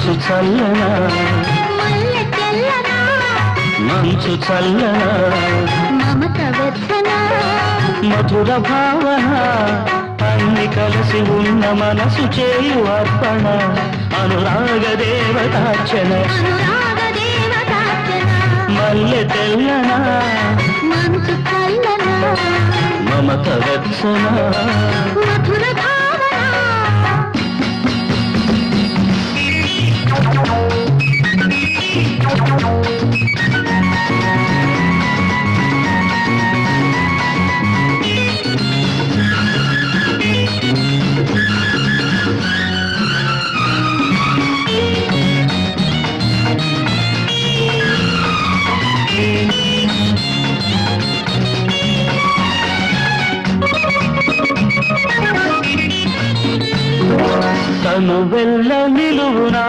మంచు చల్లనా? మంచు చల్లనా? మధుర భావన అన్ని కలిసి ఉన్న మనసు చేయు అర్పణ. అనురాగ దేవతార్చన మల్లె తెల్లనా? మంచు చల్లనా మమత వెచ్చన? తను వెళ్ళ నిలువునా?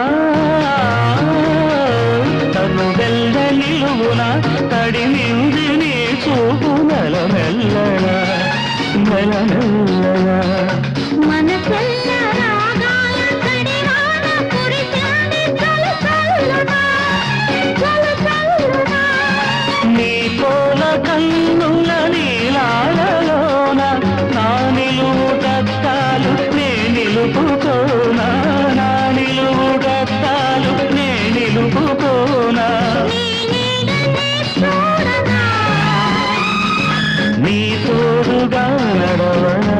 తను వెళ్ళ నిలువునా? తడి నింది నీ చూపు నెల మెల్లనా నెల మెల్లనా తోడుగా నడవనా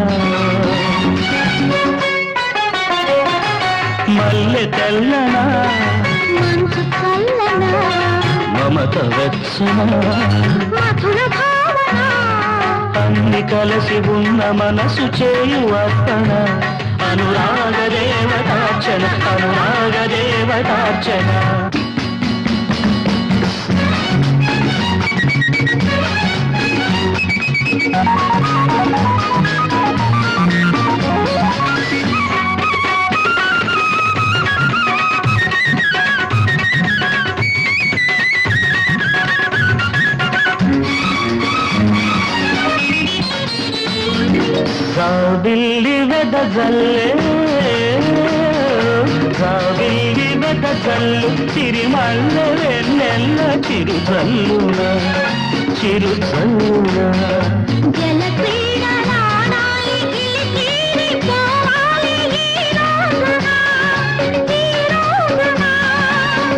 మల్లె తెల్లనా? మమత వెచ్చన అన్ని కలిసి ఉన్న మనసు చేయు అర్పణ అనురాగ దేవతార్చన అనురాగ దేవతార్చన. రావిల్లి వెదజల్లే రావిల్లి వెదజల్లు సిరిమల్ల వెన్నెల్ల చిరుజల్లున చిరుజల్లున.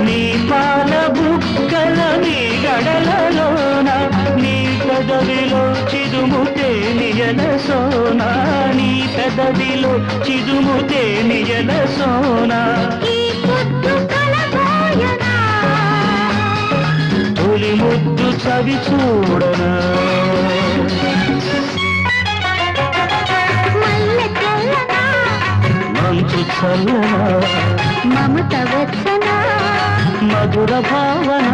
నీ పాల బుక్కల నీ గడలలోన నీ పెదవిలో చిదుము తేనియల సోనా. నీ పెదవిలో చిదుము తేనియల సోనా. తొలి ముద్దు చవి చూడనా. మంచు చల్లనా. మమత వెచ్చనా? మధుర భావన.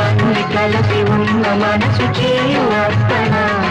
అన్ని కలిసి ఉన్న మనసు చేయు అర్పణ